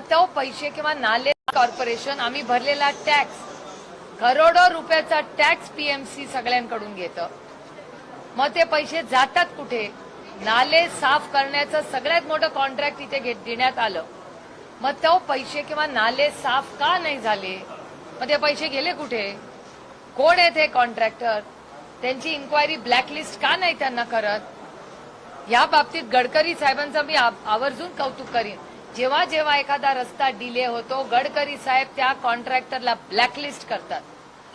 मग तो पैसे किंवा नाले कॉर्पोरेशन आम्ही भरलेला टॅक्स करोडो रुपयाचा टॅक्स पीएमसी सगळ्यांकडून घेतं. मग ते पैसे जातात कुठे? नाले साफ करण्याचं सगळ्यात मोठं कॉन्ट्रॅक्ट इथे घेत देण्यात आलं. मग तो पैसे किंवा नाले साफ का नाही झाले? मग ते पैसे गेले कुठे? कोण आहेत हे कॉन्ट्रॅक्टर त्यांची इन्क्वायरी ब्लॅकलिस्ट का नाही त्यांना करत? या बाबतीत गडकरी साहेबांचं मी आवर्जून कौतुक करीन. जेव्हा जेव्हा एखादा रस्ता डिले होतो गडकरी साहेब त्या कॉन्ट्रॅक्टरला ब्लॅकलिस्ट करतात.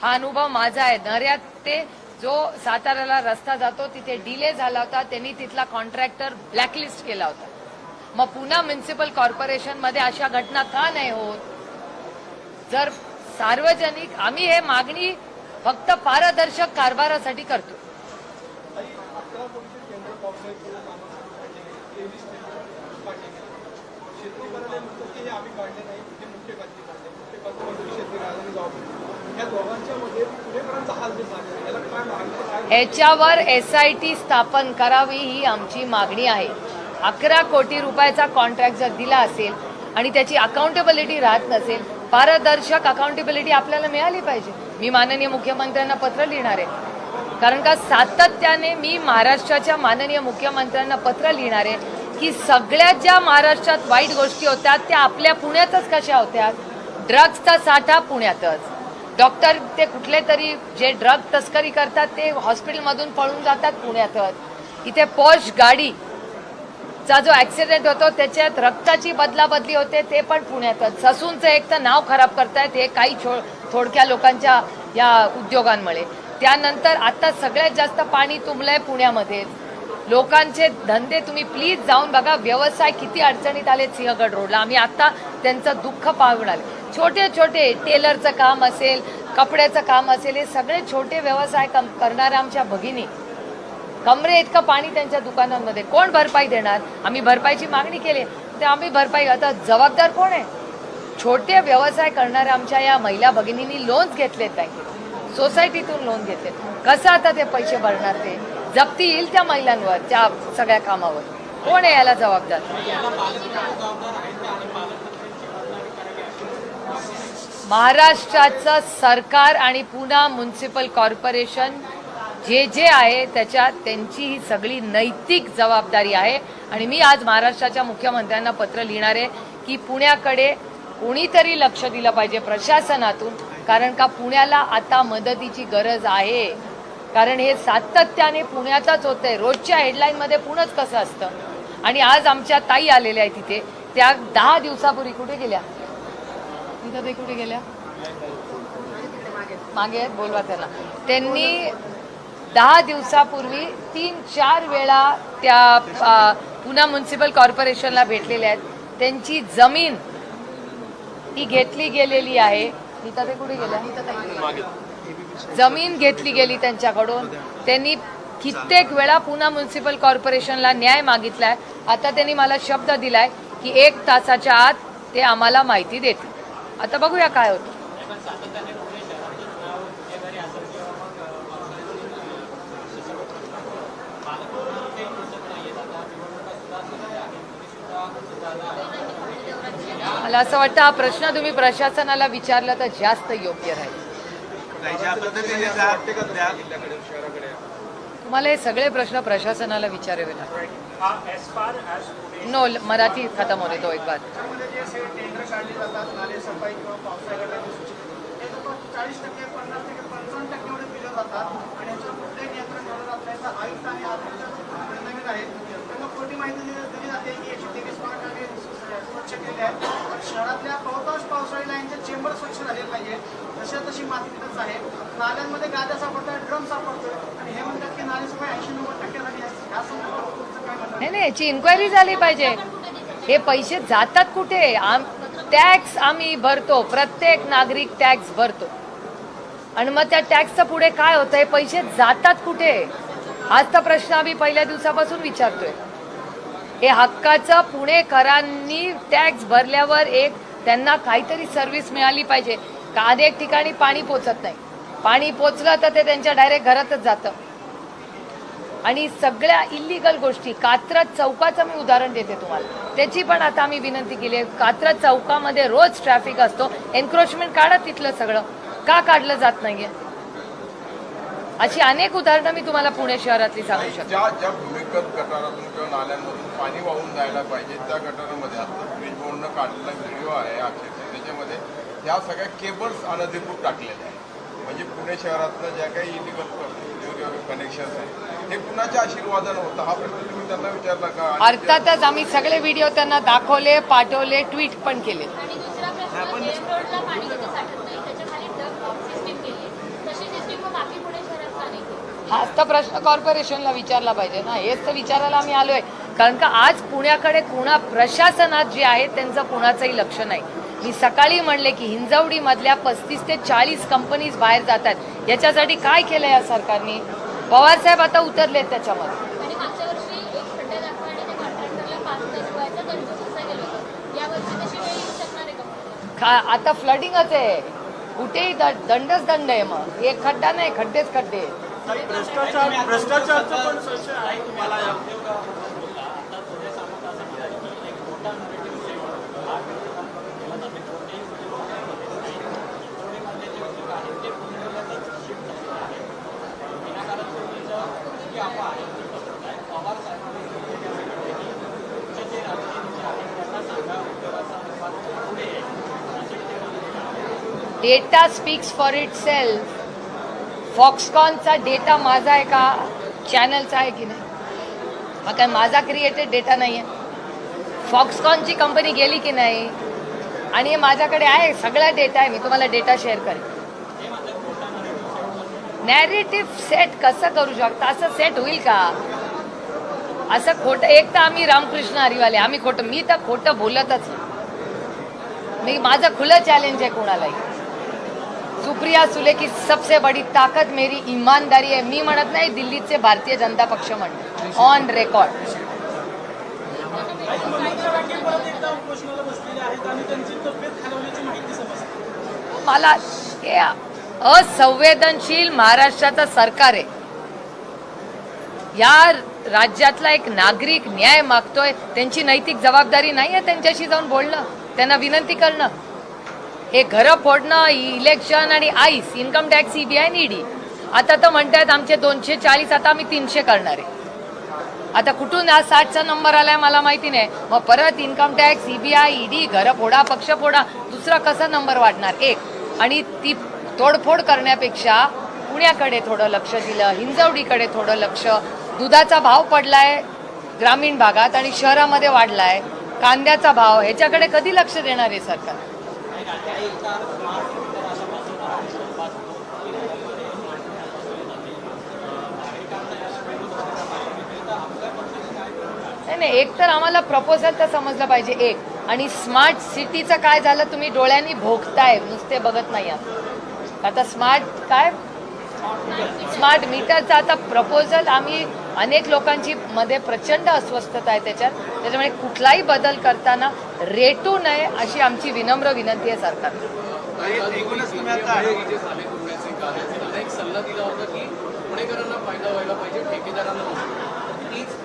हा अनुभव माझा आहे. नऱ्यात ते जो साताऱ्याला रस्ता जातो तिथे डिले झाला होता त्यांनी तिथला कॉन्ट्रॅक्टर ब्लॅकलिस्ट केला होता. मग पुन्हा म्युन्सिपल कॉर्पोरेशनमध्ये अशा घटना का नाही होत? जर सार्वजनिक आम्ही हे मागणी फक्त पारदर्शक कारभारासाठी करतो अकरा कोटीचे केंद्र पावसाळी पूर्व कामासाठी तेवीस टेंडर काढले गेले शेतकरी म्हणतो की हे आम्ही काढले नाही हे मुख्य काढले मुख्य शेतकरी राजाने जबाबदारी या दोघांच्या मध्ये पुणेकरांचा हाल याला काय मागणी स्थापन करावी ही आमची मागणी आहे. अकरा कोटी रुपयाचा कॉन्ट्रॅक्ट जर दिला असेल आणि त्याची अकाउंटेबिलिटी राहत नसेल पारदर्शक अकाउंटेबिलिटी आपल्याला मिळाली पाहिजे. मी माननीय मुख्यमंत्र्यांना पत्र लिहिणार आहे. कारण का सातत्याने मी महाराष्ट्राच्या माननीय मुख्यमंत्र्यांना पत्र लिहिणार आहे. की सगळ्या ज्या महाराष्ट्रात वाईट गोष्टी होत्या त्या आपल्या पुण्यातच कशा होत्या? ड्रग्सचा साठा पुण्यातच. डॉक्टर ते कुठले तरी जे ड्रग तस्करी करतात ते हॉस्पिटलमधून पळून जातात पुण्यातच. इथे पॉश गाडी चा जो ॲक्सिडेंट होतो त्याच्यात रक्ताची बदलाबदली होते ते पण पुण्यातच. ससूनचं एक तर नाव खराब करतायत हे काही छो थोडक्या लोकांच्या या उद्योगांमुळे. त्यानंतर आता सगळ्यात जास्त पाणी तुंबलंय पुण्यामध्ये. लोकांचे धंदे तुम्ही प्लीज जाऊन बघा व्यवसाय किती अडचणीत आले सिंहगड रोडला आम्ही आता त्यांचं दुःख पाहून आले. छोटे छोटे टेलरचं काम असेल कपड्याचं काम असेल हे सगळे छोटे व्यवसाय कम करणाऱ्या आमच्या भगिनी. कमरे इतकं पाणी त्यांच्या दुकानांमध्ये. कोण भरपाई देणार? आम्ही भरपाईची मागणी केली. तर आम्ही भरपाई आता जबाबदार कोण आहे? छोटे व्यवसाय करणाऱ्या आमच्या या महिला भगिनींनी लोन्स घेतलेत बँकेत सोसायटीतून लोन घेतले कसं आता ते पैसे भरणार ते? जप्ती येईल त्या महिलांवर त्या सगळ्या कामावर. कोण आहे याला जबाबदार? महाराष्ट्राचं सरकार आणि पुणा म्युन्सिपल कॉर्पोरेशन जे जे आहे त्याच्यात त्यांची ही सगळी नैतिक जबाबदारी आहे. आणि मी आज महाराष्ट्राच्या मुख्यमंत्र्यांना पत्र लिहिणार आहे की पुण्याकडे कोणीतरी लक्ष दिलं पाहिजे प्रशासनातून कारण का पुण्याला आता मदतीची गरज आहे. कारण हे सातत्याने पुण्यातच होतंय. रोजच्या हेडलाईनमध्ये पुणंच कसं असतं? आणि आज आमच्या ताई आलेल्या आहेत तिथे त्या दहा दिवसापूर्वी कुठे गेल्या? तिथं ते कुठे गेल्या? मागे आहेत बोलवा त्यांना त्यांनी दहा दिवसापूर्वी तीन चार वेळा त्या पुणा म्युन्सिपल कॉर्पोरेशनला भेटलेल्या आहेत. त्यांची जमीन ही घेतली गेलेली आहे. नीता ते कुठे गेल्या? जमीन घेतली गेली त्यांच्याकडून. त्यांनी कित्येक वेळा पुन्हा म्युन्सिपल कॉर्पोरेशनला न्याय मागितलाय. आता त्यांनी मला शब्द दिलाय की एक तासाच्या आत ते आम्हाला माहिती देतील. आता बघूया काय होतं. मला असं वाटतं हा प्रश्न तुम्ही प्रशासनाला विचारला तर जास्त योग्य राहील. नाही, ज्या पद्धतीने तुम्हाला तुम्हाला हे सगळे प्रश्न प्रशासनाला विचारावे today नो मराठी खतम होते तो एक बार. माहिती दिली जाते की एकशे तेवीस स्वच्छ केले आहेत शहरातल्या बहुतांश पावसाळी लाईनचे चेंबर स्वच्छ झाले पाहिजे तशा तशी माती तिथंच आहे. नाल्यांमध्ये गाद्या सापडतात ड्रम सापडतोय आणि हे म्हणतात की नाले सगळे ऐंशी नव्वद टक्के झाली असते ह्या संदर्भात तुमचं काय म्हणणं नाही नाही याची इन्क्वायरी झाली पाहिजे. हे पैसे जातात कुठे? आम टॅक्स आम्ही भरतो. प्रत्येक नागरिक टॅक्स भरतो. आणि मग त्या टॅक्सचं पुढे काय होतं हे पैसे जातात कुठे? आज तर प्रश्न आम्ही पहिल्या दिवसापासून विचारतोय. हे हक्काचं पुणेकरांनी टॅक्स भरल्यावर एक त्यांना काहीतरी सर्व्हिस मिळाली पाहिजे. का अनेक ठिकाणी पाणी पोचत नाही. पाणी पोचलं तर ते त्यांच्या डायरेक्ट घरातच जातं. आणि सगळ्या इलिगल गोष्टी कात्रज चौकाचं मी उदाहरण देते तुम्हाला. त्याची पण आता आम्ही विनंती केली आहे. कात्रज चौकामध्ये रोज ट्रॅफिक असतो. एन्क्रोचमेंट काढा तिथलं सगळं. का काढलं जात नाहीये? अशी अनेक उदाहरणं मी तुम्हाला पुणे शहरातली सांगू शकते. ज्या ज्या भूमिगत गटारातून किंवा नाल्यांमधून पाणी वाहून जायला पाहिजे त्या गटारामध्ये आता ब्रिज बोर्डनं काढलेला व्हिडिओ आहे अक्षरशः त्याच्यामध्ये ह्या सगळ्या केबल्स अनधिकृत टाकलेल्या आहेत. म्हणजे पुणे शहरातनं ज्या काही इलिगल कनेक्शन आहेत हे कुणाच्या आशीर्वादानं होतं? हा प्रश्न तुम्ही त्यांना विचारला का? अर्थातच आम्ही सगळे व्हिडिओ त्यांना दाखवले पाठवले ट्विट पण केले आणि दुसरा प्रश्न मेन रोडला पाणी कसं साठत नाही त्याच्याखाली डग सिस्टीम केली तशी सिस्टीम मग बाकी पुणे शहरात का नाही केली हाच तर प्रश्न कॉर्पोरेशनला विचारला पाहिजे ना. हेच तर विचारायला आम्ही आलोय. कारण का आज पुण्याकडे कुणा प्रशासनात जे आहे त्यांचं कुणाचंही लक्ष नाही. मी सकाळी म्हणले की हिंजवडी मधल्या पस्तीस ते चाळीस कंपनीज बाहेर जातात. याच्यासाठी काय केलं या सरकारने? पवार साहेब आता उतरलेत त्याच्यामध्ये. आहे? खा आता फ्लडिंगच आहे. कुठेही दंडच दंड आहे मग. एक खड्डा नाही खड्डेच खड्डे. भ्रष्टाचार भ्रष्टाचारचा पण संशय आहे तुम्हाला या data speaks for itself फॉक्सकॉनचा डेटा माझा आहे का? चॅनलचा आहे की नाही? हा काय माझा क्रिएटेड डेटा नाही आहे फॉक्सकॉनची कंपनी गेली की नाही? आणि हे माझ्याकडे आहे सगळा डेटा आहे मी तुम्हाला डेटा शेअर करेन. नॅरेटिव्ह सेट कसं करू शकता? असं सेट होईल का? असं खोटं एक तर आम्ही रामकृष्ण हरिवाले आम्ही खोटं मी तर खोटं बोलतच मी माझं खुलं चॅलेंज आहे कोणालाही. सुप्रिया सुले की सबसे बडी ताकद मेरी ईमानदारी आहे मी म्हणत नाही दिल्लीचे भारतीय जनता पक्ष म्हणते. ऑन रेकॉर्ड मला हे असंवेदनशील महाराष्ट्राचं सरकार आहे. या राज्यातला एक नागरिक न्याय मागतोय त्यांची नैतिक जबाबदारी नाही आहे त्यांच्याशी जाऊन बोलणं त्यांना विनंती करणं. हे घरं फोडणं इलेक्शन आणि आईस इन्कम टॅक्स सीबीआय ईडी आता तर म्हणतायत आमचे दोनशे चाळीस आता आम्ही तीनशे करणार आहे. आता कुठून आज साठचा नंबर आलाय मला माहिती नाही. मग परत इन्कम टॅक्स सीबीआय ईडी घरं फोडा पक्ष फोडा दुसरा कसा नंबर वाढणार? एक. आणि ती तोडफोड करण्यापेक्षा पुण्याकडे थोडं लक्ष दिलं हिंजवडीकडे थोडं लक्ष. दुधाचा भाव पडलाय ग्रामीण भागात आणि शहरामध्ये वाढलाय. कांद्याचा भाव ह्याच्याकडे कधी लक्ष देणार आहे सरकार? नाही नाही एक तर आम्हाला प्रपोजल तर समजलं पाहिजे एक. आणि स्मार्ट सिटीचं काय झालं तुम्ही डोळ्यांनी भोगताय नुसते बघत नाही आता स्मार्ट काय? स्मार्ट मीटरचं आता प्रपोजल आम्ही अनेक लोकांची मध्ये प्रचंड अस्वस्थता आहे त्याच्यात. त्याच्यामुळे कुठलाही बदल करताना रेटू नये अशी आमची विनम्र विनंती आहे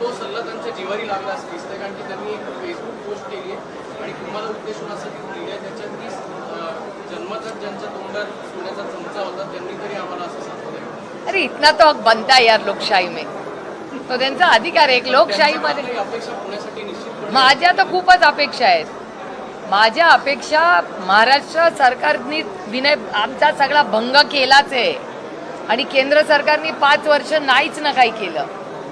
तो सल्ला त्यांच्या जिवारी लागला असं दिसतंय कारण की त्यांनी एक फेसबुक पोस्ट केली आहे आणि तुम्हाला उद्देशून असं ती लिहिलं आहे त्याच्यात की अं, जन्मतच ज्यांच्या तोंडात सोन्याचा चमचा होता त्यांनी तरी आम्हाला असं सांगितलं अरे इतना तो हक बनता है यार लोकशाही में. तो त्यांचा अधिकार आहे एक लोकशाहीमध्ये. अपेक्षा माझ्या तर खूपच अपेक्षा आहेत. माझ्या अपेक्षा महाराष्ट्र सरकारने विनय आमचा सगळा भंग केलाच आहे. आणि केंद्र सरकारने पाच वर्ष नाहीच ना काही केलं.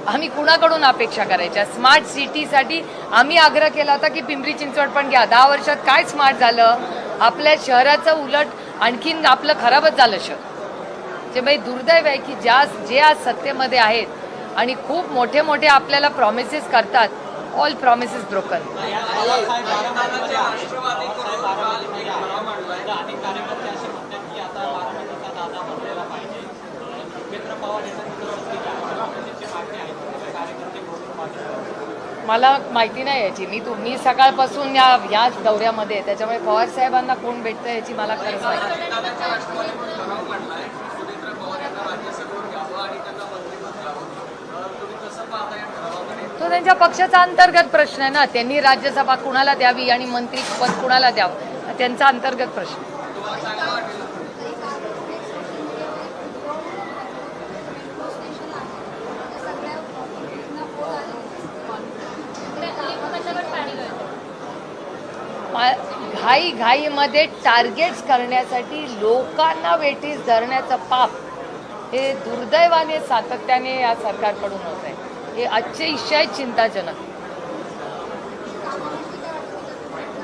आम्ही कुणाकडून अपेक्षा करायच्या? स्मार्ट सिटीसाठी आम्ही आग्रह केला होता की पिंपरी चिंचवड पण घ्या. दहा वर्षात काय स्मार्ट झालं? आपल्या शहराचं उलट आणखीन आपलं खराबच झालं शहर. जे म्हणजे दुर्दैव आहे की ज्या जे आज सत्तेमध्ये आहेत आणि खूप मोठे मोठे आपल्याला प्रॉमिसेस करतात. ऑल प्रॉमिसेस ब्रोकन मला माहिती नाही याची. मी तुम्ही सकाळपासून या या दौऱ्यामध्ये त्याच्यामुळे पवार साहेबांना कोण भेटतं याची मला खरंच माहिती तो त्यांच्या पक्षाचा अंतर्गत प्रश्न आहे ना त्यांनी राज्यसभा कुणाला द्यावी आणि मंत्री पद कुणाला द्यावं? त्यांचा अंतर्गत प्रश्न. घाई घाईमध्ये टार्गेट्स करण्यासाठी लोकांना वेठीस धरण्याचं पाप हे दुर्दैवाने सातत्याने या सरकारकडून होत आहे. हे अतिशय चिंताजनक.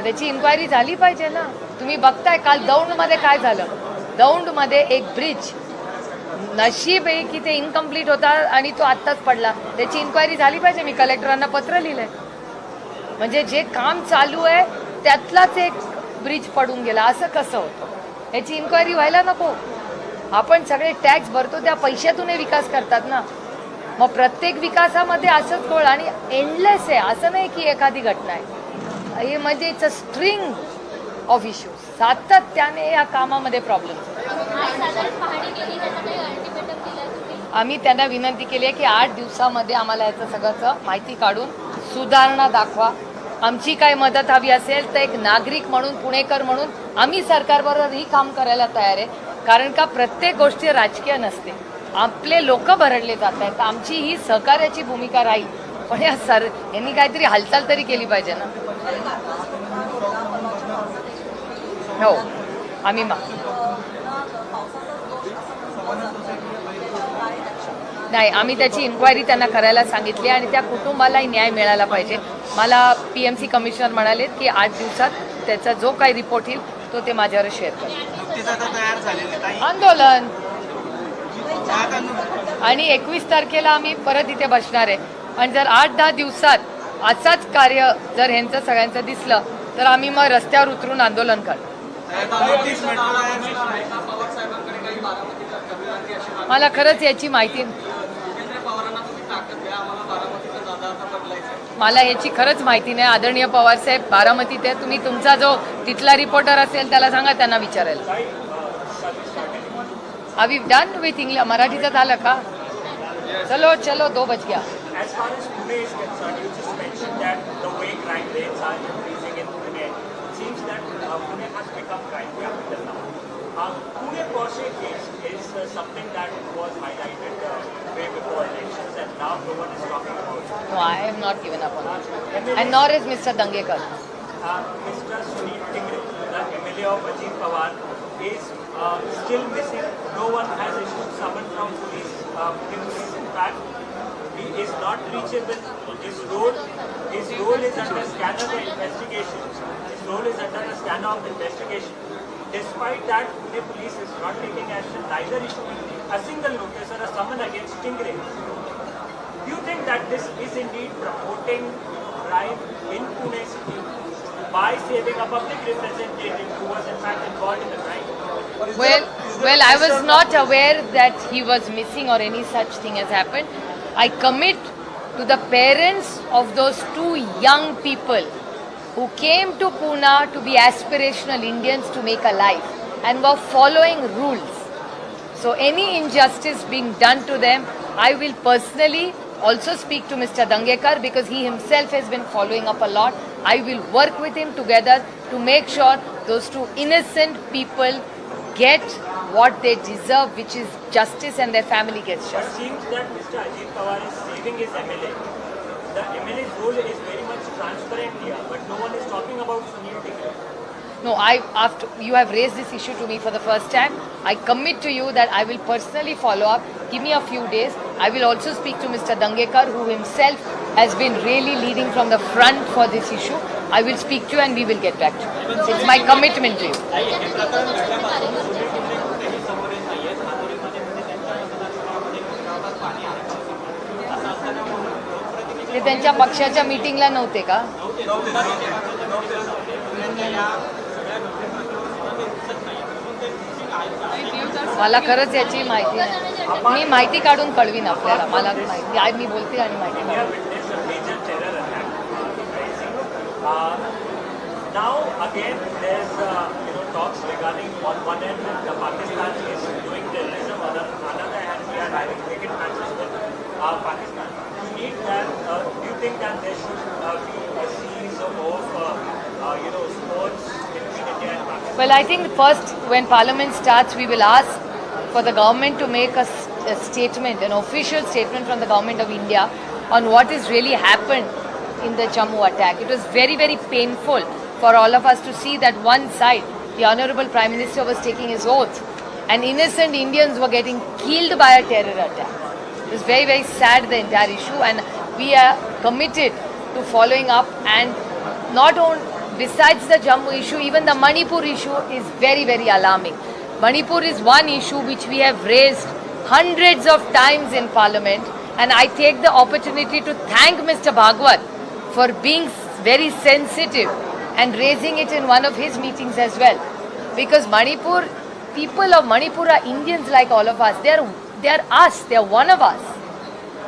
त्याची इन्क्वायरी झाली पाहिजे ना. तुम्ही बघताय काल दौंडमध्ये काय झालं? दौंडमध्ये एक ब्रिज नशीब आहे की ते इनकम्प्लीट होता आणि तो आत्ताच पडला. त्याची इन्क्वायरी झाली पाहिजे. मी कलेक्टरांना पत्र लिहिलंय. म्हणजे जे काम चालू आहे त्यातलाच एक ब्रिज पडून गेला. असं कसं होतं? याची इन्क्वायरी व्हायला नको. आपण सगळे टॅक्स भरतो त्या पैशातून विकास करतात ना. मग प्रत्येक विकासामध्ये असंच गोळ आणि एंडलेस आहे. असं नाही की एखादी घटना आहे. हे म्हणजे it's a string of issues सातत्याने या कामामध्ये प्रॉब्लेम आम्ही त्यांना विनंती केली आहे की आठ दिवसामध्ये आम्हाला याचं सगळंचं माहिती काढून सुधारणा दाखवा. आमची काय मदत हवी असेल तर एक नागरिक म्हणून पुणेकर म्हणून आम्ही सरकारबरोबरही काम करायला तयार आहे. कारण का प्रत्येक गोष्टी राजकीय नसते. आपले लोक भरडले जात आहेत. आमची ही सहकार्याची भूमिका राहील. पण या सर यांनी काहीतरी हालचाल तरी केली पाहिजे ना? हो. आम्ही मा नाही आम्ही त्याची इन्क्वायरी त्यांना करायला सांगितली आणि त्या कुटुंबालाही न्याय मिळाला पाहिजे. मला पी एम सी कमिशनर म्हणाले की आठ दिवसात त्याचा जो काही रिपोर्ट येईल तो ते माझ्यावर शेअर करेल. आंदोलन. आणि एकवीस तारखेला आम्ही परत इथे बसणार आहे. आणि जर आठ दहा दिवसात असाच कार्य जर ह्यांचं सगळ्यांचं दिसलं तर आम्ही मग रस्त्यावर उतरून आंदोलन करतो मला खरंच याची माहिती मला याची खरंच माहिती नाही. आदरणीय पवार साहेब बारामतीत आहे. तुम्ही तुमचा जो तिथला रिपोर्टर असेल त्याला सांगा त्यांना विचारायला अभी डन विथ इंग्लिश मराठीचं झालं का चलो चलो दो बज गया As far as Pune is concerned, you just mentioned that the way crime rates are increasing in Pune, it seems that uh, Pune has become crime capital now. Uh, Pune per se case is uh, something that was highlighted uh, way before elections and now no one is talking about it. No, I have not given up on it. And nor is Mr. Dangekar. Uh, Mr. Sunil Tingre, the MLA of Ajit Pawar, is uh, still missing. No one has issued summon from police. Uh, in fact, he is not reachable. His role, his role is under scanner of investigation. His role is under the scanner of investigation. Despite that, Pune police is not taking action, neither issuing a single notice or a summon against Tingre. Do you think that this is indeed promoting crime in Pune city by saving a public representative who was in fact involved in the crime? Well, well, I was not aware that he was missing or any such thing has happened. I commit to the parents of those two young people who came to Pune to be aspirational Indians to make a life and were following rules. So any injustice being done to them, I will personally also speak to Mr. Dangekar because he himself has been following up a lot. I will work with him together to make sure those two innocent people get what they deserve, which is justice, and their family gets justice. seems that Mr. Ajit Pawar is saving his MLA. The MLA's role is very much transparent here, but no one is talking about Sunil. No, I after you have raised this issue to me for the first time, I commit to you that I will personally follow up. Give me a few days. I will also speak to Mr. Dangekar, who himself has been really leading from the front for this issue. I will speak to you and we will get back to you. It's my commitment to you. ते त्यांच्या पक्षाच्या मीटिंगला नव्हते का मला खरंच याची माहिती नाही मी माहिती काढून कळवीन आपल्याला मला माहिती आज मी बोलते आणि माहिती काढून now again, there's uh, you know talks regarding on one end the Pakistan is doing terrorism, on another hand we are having cricket matches with uh, Pakistan. You need that. Uh, do you think that there should uh, be Well, I think first, when Parliament starts, we will ask for the government to make a statement, an official statement from the government of India on what has really happened in the Jammu attack. It was very, very painful for all of us to see that one side, the Honorable Prime Minister was taking his oath, and innocent Indians were getting killed by a terror attack. It was very, very sad, the entire issue, and we are committed to following up and not only besides the Jammu issue, even the Manipur issue is very, very alarming. Manipur is one issue which we have raised hundreds of times in Parliament, and I take the opportunity to thank Mr. Bhagwat for being very sensitive and raising it in one of his meetings as well. Because Manipur, people of Manipur are Indians like all of us. They are, they are us. They are one of us.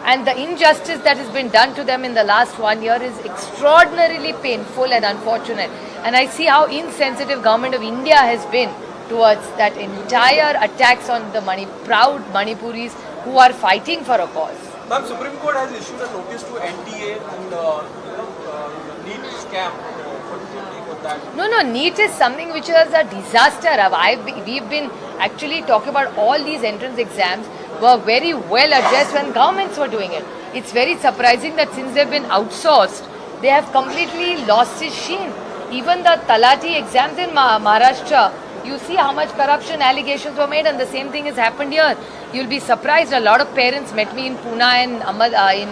And the injustice that has been done to them in the last one year is extraordinarily painful and unfortunate. And I see how insensitive government of India has been towards that entire attacks on the Mani- proud Manipuris who are fighting for a cause. Ma'am, Supreme Court has issued a notice to NTA and uh, you know, uh, NEET scam. What is your take on that? No, no, NEET is something which was a disaster. I've, we've been actually talking about all these entrance exams were very well addressed when governments were doing it. It's very surprising that since they've been outsourced, they have completely lost its sheen. Even the Talati exams in Ma- Maharashtra, you see how much corruption allegations were made, and the same thing has happened here. You'll be surprised. A lot of parents met me in Pune and Ahmed, uh, in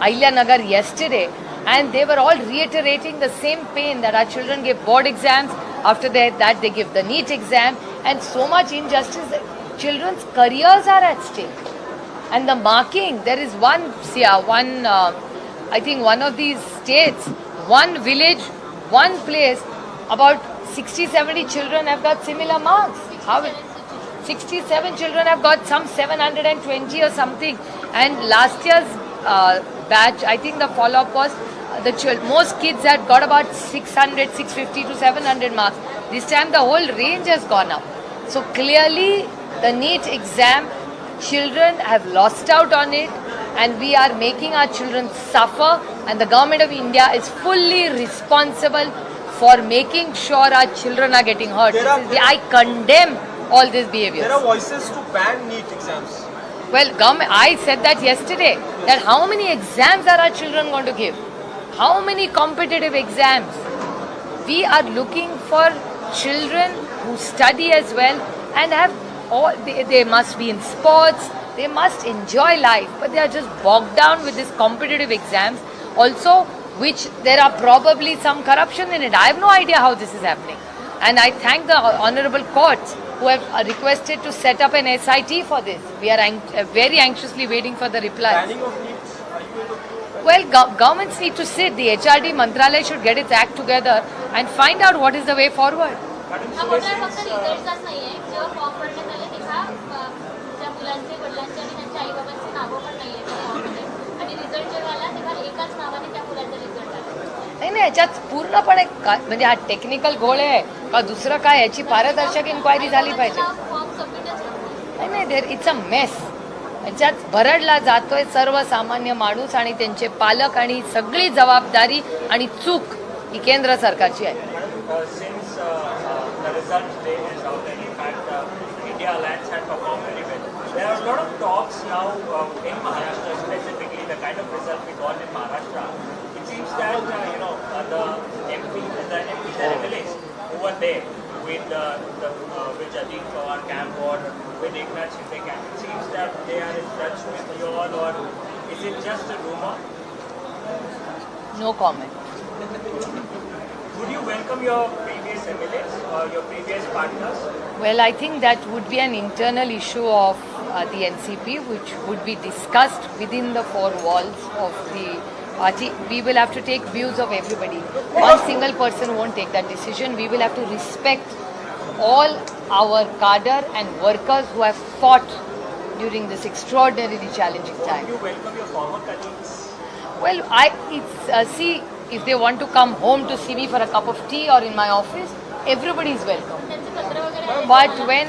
Ahilya Nagar yesterday, and they were all reiterating the same pain that our children give board exams. After that they give the NEET exam, and so much injustice. Children's careers are at stake, and the marking. There is one, see, uh, one. Uh, I think one of these states, one village, one place, about 60, 70 children have got similar marks. How? 67 children have got some 720 or something. And last year's uh, batch, I think the follow up was uh, the chil- most kids had got about 600, 650 to 700 marks. This time the whole range has gone up. So clearly, the NEET exam, children have lost out on it, and we are making our children suffer. And the government of India is fully responsible for making sure our children are getting hurt. Are- the, I condemn all this behavior. There are voices to ban NEET exams. Well, government, I said that yesterday. That how many exams are our children going to give? How many competitive exams? We are looking for children who study as well and have all. They, they must be in sports. They must enjoy life, but they are just bogged down with these competitive exams. Also, which there are probably some corruption in it. I have no idea how this is happening. And I thank the honorable courts who have uh, requested to set up an SIT for this. We are ang- uh, very anxiously waiting for the reply. Banning of NEET. Are you able to? Well, go- governments need to sit. The HRD Mantralaya should get its act together and find out what is the way forward. नाही याच्यात पूर्णपणे म्हणजे हा technical गोळ आहे का दुसरं काय? याची पारदर्शक इन्क्वायरी झाली पाहिजे. नाही नाही देर इट्स अ मेस याच्यात भरडला जातोय सर्वसामान्य माणूस आणि त्यांचे पालक आणि सगळी जबाबदारी आणि चूक ही केंद्र सरकारची आहे. seems that, uh, you know, uh, the MP, the MP, the MLAs who were there with uh, the, uh, with our camp or with Eknath Shinde camp, it seems that they are in touch with you all or is it just a rumor? No comment. would you welcome your previous MLAs or your previous partners? Well, I think that would be an internal issue of uh, the NCP, which would be discussed within the four walls of the we will have to take views of everybody. One single person won't take that decision. We will have to respect all our cadre and workers who have fought during this extraordinarily challenging time. You welcome your former colleagues. Well, I uh, see if they want to come home to see me for a cup of tea or in my office, everybody is welcome. But when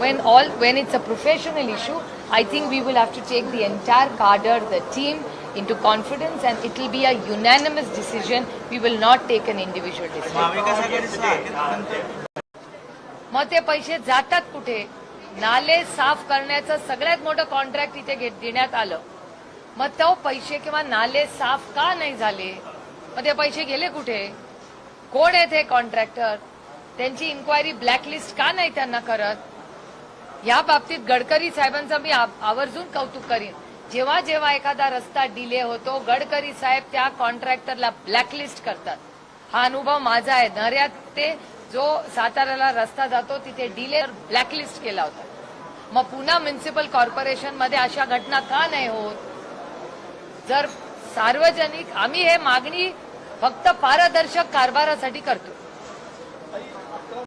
when all when it's a professional issue, I think we will have to take the entire cadre, the team, into confidence and it will be a unanimous decision. We will not take an individual decision. मग ते पैसे जातात कुठे? नाले साफ करण्याचं सगळ्यात मोठं कॉन्ट्रॅक्ट इथे घेत देण्यात आलं. मग तो पैसे किंवा नाले साफ का नाही झाले? मग ते पैसे गेले कुठे? कोण आहेत हे कॉन्ट्रॅक्टर त्यांची इन्क्वायरी ब्लॅकलिस्ट का नाही त्यांना करत? या बाबतीत गडकरी साहेबांचं मी आवर्जून कौतुक करीन. जेव्हा जेव्हा एखादा रस्ता डिले होतो गडकरी साहेब त्या कॉन्ट्रॅक्टरला ब्लॅकलिस्ट करतात. हा अनुभव माझा आहे. नऱ्यात ते जो साताऱ्याला रस्ता जातो तिथे डिले ब्लॅकलिस्ट केला होता. मग पुन्हा म्युन्सिपल कॉर्पोरेशनमध्ये अशा घटना का नाही होत? जर सार्वजनिक आम्ही हे मागणी फक्त पारदर्शक कारभारासाठी करतो.